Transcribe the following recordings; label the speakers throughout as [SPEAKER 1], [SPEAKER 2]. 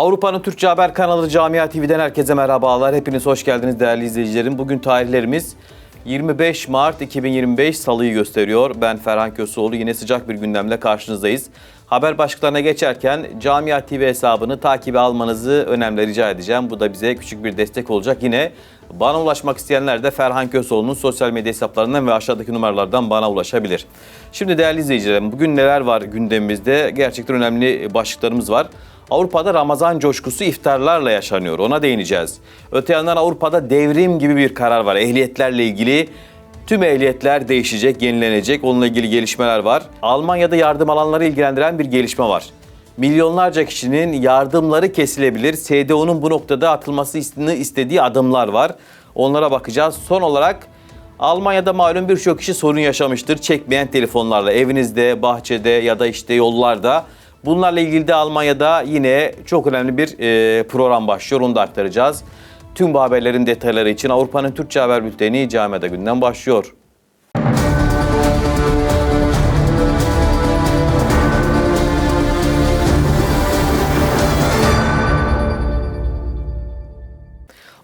[SPEAKER 1] Avrupa'nın Türkçe Haber kanalı Camia TV'den herkese merhabalar. Hepiniz hoş geldiniz değerli izleyicilerim. Bugün tarihlerimiz 25 Mart 2025 Salı'yı gösteriyor. Ben Ferhan Köseoğlu. Yine sıcak bir gündemle karşınızdayız. Haber başlıklarına geçerken Camia TV hesabını takibe almanızı önemli rica edeceğim. Bu da bize küçük bir destek olacak. Yine bana ulaşmak isteyenler de Ferhan Köseoğlu'nun sosyal medya hesaplarından ve aşağıdaki numaralardan bana ulaşabilir. Şimdi değerli izleyicilerim bugün neler var gündemimizde? Gerçekten önemli başlıklarımız var. Avrupa'da Ramazan coşkusu iftarlarla yaşanıyor. Ona değineceğiz. Öte yandan Avrupa'da devrim gibi bir karar var. Ehliyetlerle ilgili tüm ehliyetler değişecek, yenilenecek. Onunla ilgili gelişmeler var. Almanya'da yardım alanları ilgilendiren bir gelişme var. Milyonlarca kişinin yardımları kesilebilir. SDO'nun bu noktada atılmasını istediği adımlar var. Onlara bakacağız. Son olarak Almanya'da malum birçok kişi sorun yaşamıştır. Çekmeyen telefonlarla evinizde, bahçede ya da işte yollarda. Bunlarla ilgili de Almanya'da yine çok önemli bir e, program başlıyor. Onu da aktaracağız. Tüm bu haberlerin detayları için Avrupa'nın Türkçe Haber Bülteni Camiada Günden başlıyor.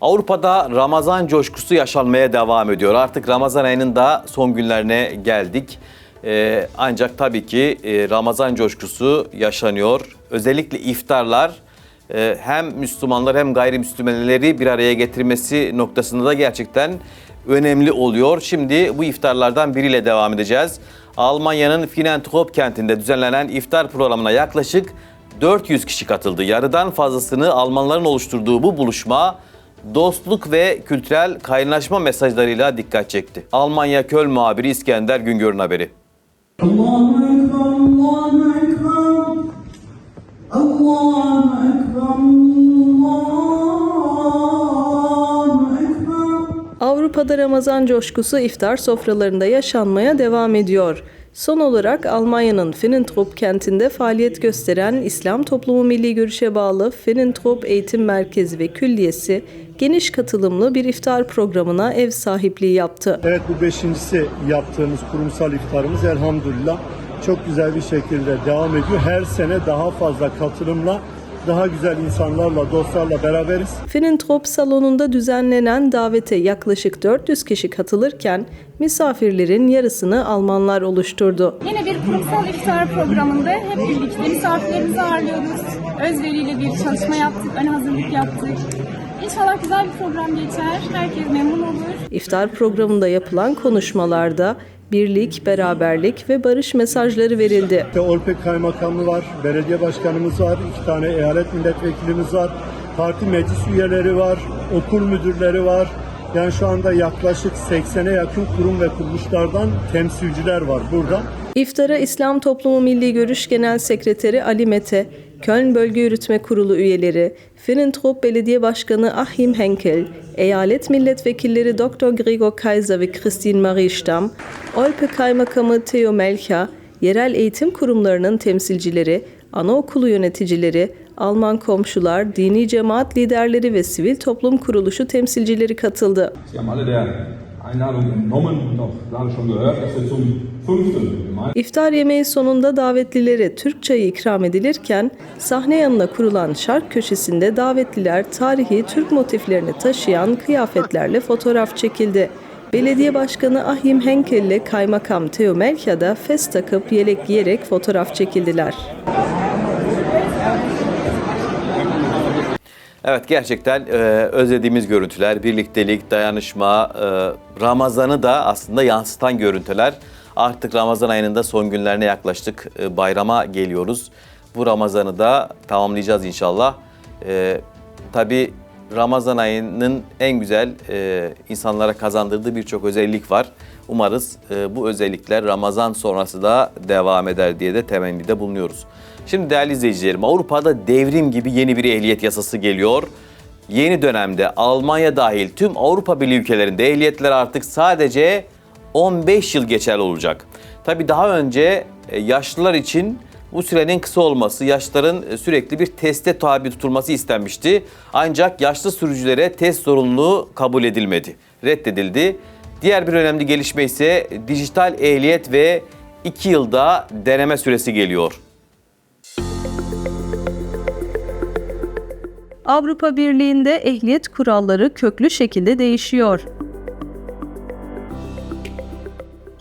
[SPEAKER 1] Avrupa'da Ramazan coşkusu yaşanmaya devam ediyor. Artık Ramazan ayının da son günlerine geldik. Ee, ancak tabii ki e, Ramazan coşkusu yaşanıyor. Özellikle iftarlar e, hem Müslümanlar hem gayrimüslimleri bir araya getirmesi noktasında da gerçekten önemli oluyor. Şimdi bu iftarlardan biriyle devam edeceğiz. Almanya'nın Finentrop kentinde düzenlenen iftar programına yaklaşık 400 kişi katıldı. Yarıdan fazlasını Almanların oluşturduğu bu buluşma dostluk ve kültürel kaynaşma mesajlarıyla dikkat çekti. Almanya Köln muhabiri İskender Güngör'ün haberi.
[SPEAKER 2] Allahu Ekber, Allahu Ekber, Allahu Ekber, Allahu Ekber.
[SPEAKER 3] Avrupa'da Ramazan coşkusu iftar sofralarında yaşanmaya devam ediyor. Son olarak Almanya'nın Finnentrop kentinde faaliyet gösteren İslam Toplumu Milli Görüş'e bağlı Finnentrop Eğitim Merkezi ve Külliyesi geniş katılımlı bir iftar programına ev sahipliği yaptı.
[SPEAKER 4] Evet bu beşincisi yaptığımız kurumsal iftarımız elhamdülillah çok güzel bir şekilde devam ediyor. Her sene daha fazla katılımla, daha güzel insanlarla, dostlarla beraberiz.
[SPEAKER 3] Finnentrop salonunda düzenlenen davete yaklaşık 400 kişi katılırken misafirlerin yarısını Almanlar oluşturdu.
[SPEAKER 5] Yine bir kurumsal iftar programında hep birlikte misafirlerimizi ağırlıyoruz. Özveriyle bir çalışma yaptık, ön hazırlık yaptık. İnşallah güzel bir program geçer, herkes memnun olur.
[SPEAKER 3] İftar programında yapılan konuşmalarda birlik, beraberlik ve barış mesajları verildi.
[SPEAKER 4] İşte Olpek Kaymakamı var, belediye başkanımız var, iki tane eyalet milletvekilimiz var, parti meclis üyeleri var, okul müdürleri var. Yani şu anda yaklaşık 80'e yakın kurum ve kuruluşlardan temsilciler var burada.
[SPEAKER 3] İftara İslam Toplumu Milli Görüş Genel Sekreteri Ali Mete, Köln Bölge Yürütme Kurulu üyeleri, Finnentrop Belediye Başkanı Achim Henkel, eyalet milletvekilleri Dr. Gregor Kaiser ve Christine Marie Stamm, Olpe Kaymakamı Theo Melcher, yerel eğitim kurumlarının temsilcileri, anaokulu yöneticileri, Alman komşular, dini cemaat liderleri ve sivil toplum kuruluşu temsilcileri katıldı.
[SPEAKER 6] Einladung entnommen und auch gerade schon gehört, dass wir zum
[SPEAKER 3] İftar yemeği sonunda davetlilere Türk çayı ikram edilirken sahne yanına kurulan şark köşesinde davetliler tarihi Türk motiflerini taşıyan kıyafetlerle fotoğraf çekildi. Belediye Başkanı Ahim Henkel ile Kaymakam Teo Melka da fes takıp yelek giyerek fotoğraf çekildiler.
[SPEAKER 1] Evet gerçekten e, özlediğimiz görüntüler, birliktelik, dayanışma, e, Ramazan'ı da aslında yansıtan görüntüler. Artık Ramazan ayının da son günlerine yaklaştık. E, bayrama geliyoruz. Bu Ramazan'ı da tamamlayacağız inşallah. E, tabii Ramazan ayının en güzel e, insanlara kazandırdığı birçok özellik var. Umarız e, bu özellikler Ramazan sonrası da devam eder diye de temennide bulunuyoruz. Şimdi değerli izleyicilerim Avrupa'da devrim gibi yeni bir ehliyet yasası geliyor. Yeni dönemde Almanya dahil tüm Avrupa Birliği ülkelerinde ehliyetler artık sadece 15 yıl geçerli olacak. Tabii daha önce e, yaşlılar için bu sürenin kısa olması, yaşların e, sürekli bir teste tabi tutulması istenmişti. Ancak yaşlı sürücülere test zorunluluğu kabul edilmedi, reddedildi. Diğer bir önemli gelişme ise dijital ehliyet ve 2 yılda deneme süresi geliyor.
[SPEAKER 3] Avrupa Birliği'nde ehliyet kuralları köklü şekilde değişiyor.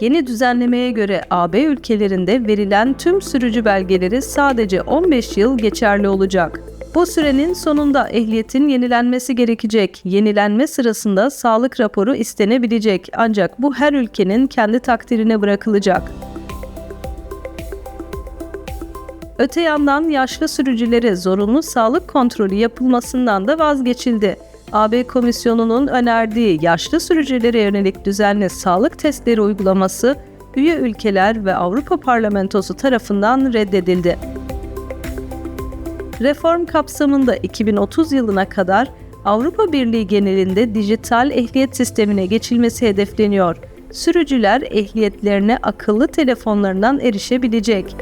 [SPEAKER 3] Yeni düzenlemeye göre AB ülkelerinde verilen tüm sürücü belgeleri sadece 15 yıl geçerli olacak. Bu sürenin sonunda ehliyetin yenilenmesi gerekecek. Yenilenme sırasında sağlık raporu istenebilecek ancak bu her ülkenin kendi takdirine bırakılacak. Öte yandan yaşlı sürücülere zorunlu sağlık kontrolü yapılmasından da vazgeçildi. AB Komisyonu'nun önerdiği yaşlı sürücülere yönelik düzenli sağlık testleri uygulaması üye ülkeler ve Avrupa Parlamentosu tarafından reddedildi. Reform kapsamında 2030 yılına kadar Avrupa Birliği genelinde dijital ehliyet sistemine geçilmesi hedefleniyor. Sürücüler ehliyetlerine akıllı telefonlarından erişebilecek.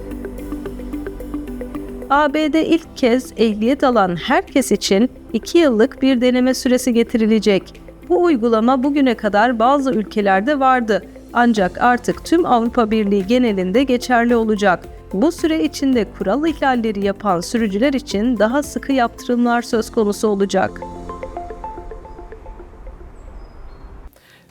[SPEAKER 3] ABD ilk kez ehliyet alan herkes için 2 yıllık bir deneme süresi getirilecek. Bu uygulama bugüne kadar bazı ülkelerde vardı. Ancak artık tüm Avrupa Birliği genelinde geçerli olacak. Bu süre içinde kural ihlalleri yapan sürücüler için daha sıkı yaptırımlar söz konusu olacak.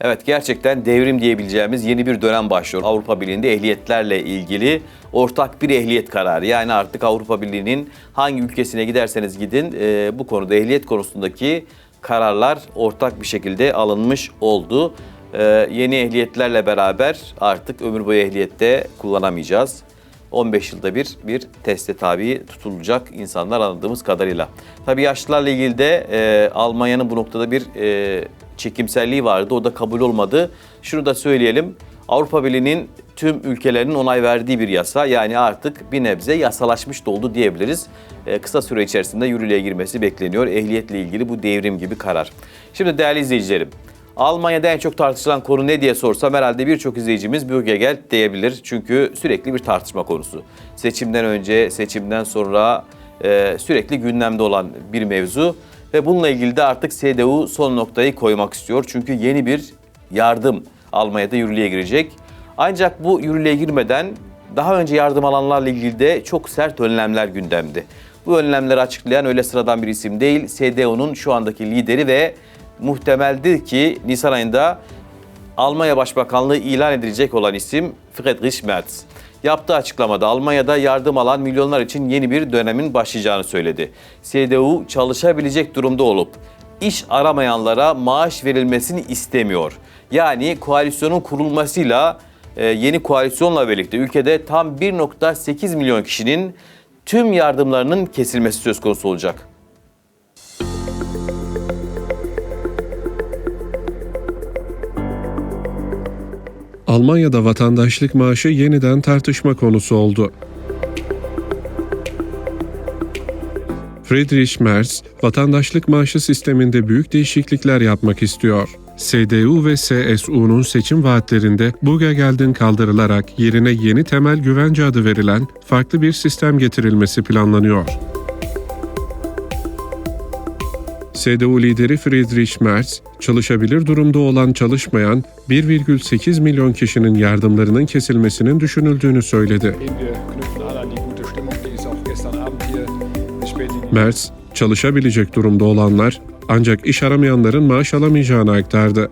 [SPEAKER 1] Evet gerçekten devrim diyebileceğimiz yeni bir dönem başlıyor. Avrupa Birliği'nde ehliyetlerle ilgili ortak bir ehliyet kararı. Yani artık Avrupa Birliği'nin hangi ülkesine giderseniz gidin e, bu konuda ehliyet konusundaki kararlar ortak bir şekilde alınmış oldu. E, yeni ehliyetlerle beraber artık ömür boyu ehliyette kullanamayacağız. 15 yılda bir bir teste tabi tutulacak insanlar anladığımız kadarıyla. Tabii yaşlılarla ilgili de e, Almanya'nın bu noktada bir e, çekimselliği vardı. O da kabul olmadı. Şunu da söyleyelim. Avrupa Birliği'nin tüm ülkelerinin onay verdiği bir yasa. Yani artık bir nebze yasalaşmış da oldu diyebiliriz. E, kısa süre içerisinde yürürlüğe girmesi bekleniyor. Ehliyetle ilgili bu devrim gibi karar. Şimdi değerli izleyicilerim. Almanya'da en çok tartışılan konu ne diye sorsam herhalde birçok izleyicimiz Bürgergeld diyebilir. Çünkü sürekli bir tartışma konusu. Seçimden önce, seçimden sonra e, sürekli gündemde olan bir mevzu. Ve bununla ilgili de artık CDU son noktayı koymak istiyor. Çünkü yeni bir yardım Almanya'da yürürlüğe girecek. Ancak bu yürürlüğe girmeden daha önce yardım alanlarla ilgili de çok sert önlemler gündemdi. Bu önlemleri açıklayan öyle sıradan bir isim değil. CDU'nun şu andaki lideri ve muhtemeldir ki Nisan ayında Almanya Başbakanlığı ilan edilecek olan isim Friedrich Merz. Yaptığı açıklamada Almanya'da yardım alan milyonlar için yeni bir dönemin başlayacağını söyledi. CDU çalışabilecek durumda olup iş aramayanlara maaş verilmesini istemiyor. Yani koalisyonun kurulmasıyla e, yeni koalisyonla birlikte ülkede tam 1.8 milyon kişinin tüm yardımlarının kesilmesi söz konusu olacak.
[SPEAKER 7] Almanya'da vatandaşlık maaşı yeniden tartışma konusu oldu. Friedrich Merz, vatandaşlık maaşı sisteminde büyük değişiklikler yapmak istiyor. CDU ve CSU'nun seçim vaatlerinde Bürgergeld'in kaldırılarak yerine yeni temel güvence adı verilen farklı bir sistem getirilmesi planlanıyor. CDU lideri Friedrich Merz, çalışabilir durumda olan çalışmayan 1,8 milyon kişinin yardımlarının kesilmesinin düşünüldüğünü söyledi. Merz, çalışabilecek durumda olanlar ancak iş aramayanların maaş alamayacağını aktardı.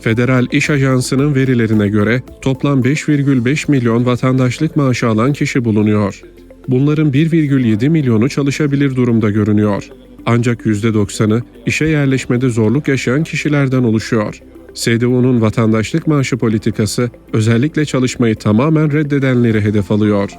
[SPEAKER 7] Federal İş Ajansı'nın verilerine göre toplam 5,5 milyon vatandaşlık maaşı alan kişi bulunuyor. Bunların 1,7 milyonu çalışabilir durumda görünüyor. Ancak %90'ı işe yerleşmede zorluk yaşayan kişilerden oluşuyor. CDU'nun vatandaşlık maaşı politikası özellikle çalışmayı tamamen reddedenleri hedef alıyor.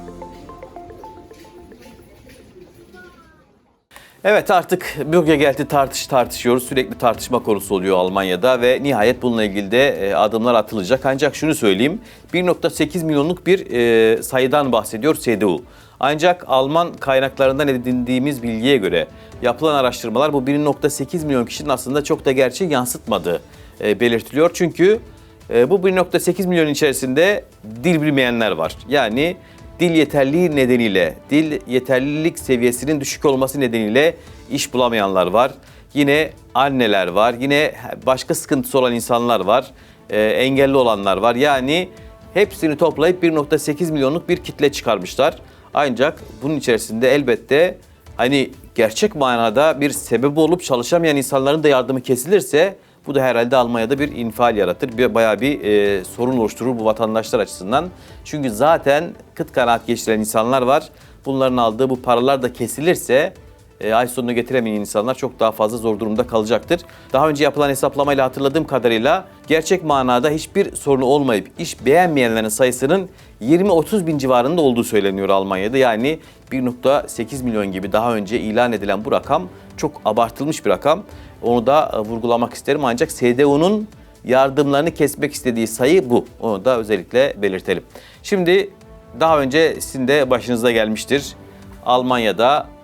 [SPEAKER 1] Evet artık Bürgergeld'i tartış tartışıyoruz. Sürekli tartışma konusu oluyor Almanya'da ve nihayet bununla ilgili de e, adımlar atılacak. Ancak şunu söyleyeyim 1.8 milyonluk bir e, sayıdan bahsediyor CDU. Ancak Alman kaynaklarından edindiğimiz bilgiye göre yapılan araştırmalar bu 1.8 milyon kişinin aslında çok da gerçeği yansıtmadığı e, belirtiliyor. Çünkü e, bu 1.8 milyon içerisinde dil bilmeyenler var. Yani dil yeterliliği nedeniyle, dil yeterlilik seviyesinin düşük olması nedeniyle iş bulamayanlar var. Yine anneler var, yine başka sıkıntısı olan insanlar var, e, engelli olanlar var. Yani hepsini toplayıp 1.8 milyonluk bir kitle çıkarmışlar. Ancak bunun içerisinde elbette hani gerçek manada bir sebebi olup çalışamayan insanların da yardımı kesilirse bu da herhalde Almanya'da bir infial yaratır. Bir, bayağı bir e, sorun oluşturur bu vatandaşlar açısından. Çünkü zaten kıt kanaat geçiren insanlar var. Bunların aldığı bu paralar da kesilirse e, ay sonunu getiremeyen insanlar çok daha fazla zor durumda kalacaktır. Daha önce yapılan hesaplamayla hatırladığım kadarıyla gerçek manada hiçbir sorunu olmayıp iş beğenmeyenlerin sayısının 20-30 bin civarında olduğu söyleniyor Almanya'da. Yani 1.8 milyon gibi daha önce ilan edilen bu rakam çok abartılmış bir rakam. Onu da e, vurgulamak isterim ancak SDU'nun yardımlarını kesmek istediği sayı bu. Onu da özellikle belirtelim. Şimdi daha önce sizin de başınıza gelmiştir. Almanya'da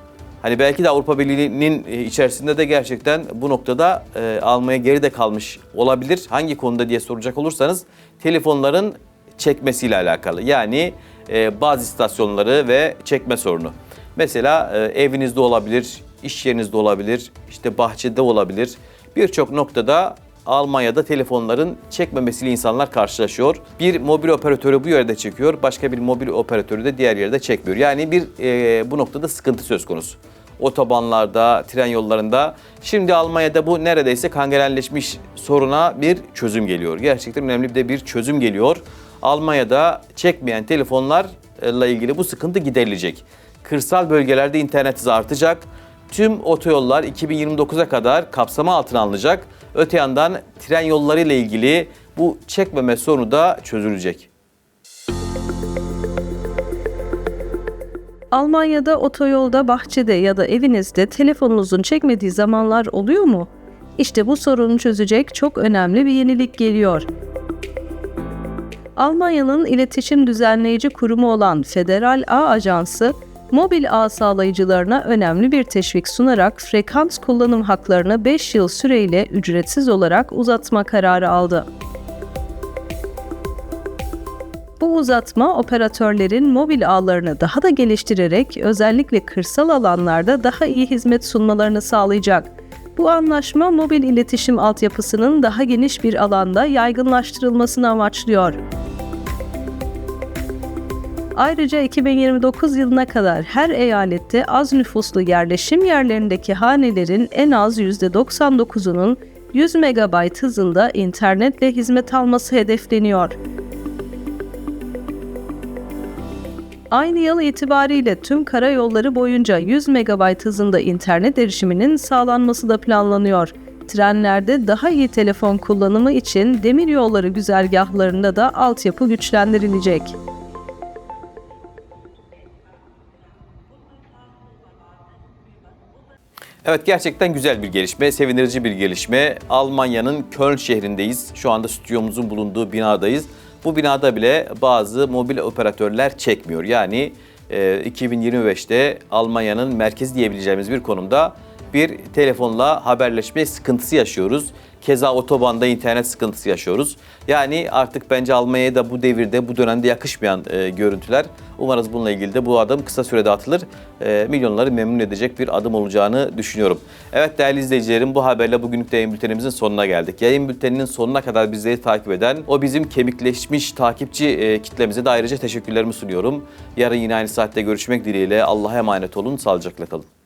[SPEAKER 1] Hani belki de Avrupa Birliği'nin e, içerisinde de gerçekten bu noktada e, almaya geride kalmış olabilir. Hangi konuda diye soracak olursanız telefonların çekmesiyle alakalı. Yani e, bazı istasyonları ve çekme sorunu. Mesela e, evinizde olabilir, iş yerinizde olabilir, işte bahçede olabilir. Birçok noktada Almanya'da telefonların çekmemesiyle insanlar karşılaşıyor. Bir mobil operatörü bu yerde çekiyor, başka bir mobil operatörü de diğer yerde çekmiyor. Yani bir e, bu noktada sıkıntı söz konusu. Otobanlarda, tren yollarında. Şimdi Almanya'da bu neredeyse kangerenleşmiş soruna bir çözüm geliyor. Gerçekten önemli bir de bir çözüm geliyor. Almanya'da çekmeyen telefonlarla ilgili bu sıkıntı giderilecek. Kırsal bölgelerde internet hızı artacak. Tüm otoyollar 2029'a kadar kapsama altına alınacak. Öte yandan tren yolları ile ilgili bu çekmeme sorunu da çözülecek.
[SPEAKER 3] Almanya'da otoyolda, bahçede ya da evinizde telefonunuzun çekmediği zamanlar oluyor mu? İşte bu sorunu çözecek çok önemli bir yenilik geliyor. Almanya'nın iletişim düzenleyici kurumu olan Federal Ağ Ajansı, mobil ağ sağlayıcılarına önemli bir teşvik sunarak frekans kullanım haklarını 5 yıl süreyle ücretsiz olarak uzatma kararı aldı. Bu uzatma operatörlerin mobil ağlarını daha da geliştirerek özellikle kırsal alanlarda daha iyi hizmet sunmalarını sağlayacak. Bu anlaşma mobil iletişim altyapısının daha geniş bir alanda yaygınlaştırılmasını amaçlıyor. Ayrıca 2029 yılına kadar her eyalette az nüfuslu yerleşim yerlerindeki hanelerin en az %99'unun 100 MB hızında internetle hizmet alması hedefleniyor. Aynı yıl itibariyle tüm karayolları boyunca 100 MB hızında internet erişiminin sağlanması da planlanıyor. Trenlerde daha iyi telefon kullanımı için demiryolları güzergahlarında da altyapı güçlendirilecek.
[SPEAKER 1] Evet gerçekten güzel bir gelişme, sevindirici bir gelişme. Almanya'nın Köln şehrindeyiz. Şu anda stüdyomuzun bulunduğu binadayız. Bu binada bile bazı mobil operatörler çekmiyor. Yani e, 2025'te Almanya'nın merkezi diyebileceğimiz bir konumda bir telefonla haberleşme sıkıntısı yaşıyoruz. Keza otobanda internet sıkıntısı yaşıyoruz. Yani artık bence Almanya'ya da bu devirde, bu dönemde yakışmayan e, görüntüler. Umarız bununla ilgili de bu adım kısa sürede atılır. E, milyonları memnun edecek bir adım olacağını düşünüyorum. Evet değerli izleyicilerim bu haberle bugünlük de yayın bültenimizin sonuna geldik. Yayın bülteninin sonuna kadar bizleri takip eden o bizim kemikleşmiş takipçi e, kitlemize de ayrıca teşekkürlerimi sunuyorum. Yarın yine aynı saatte görüşmek dileğiyle Allah'a emanet olun, sağlıcakla kalın.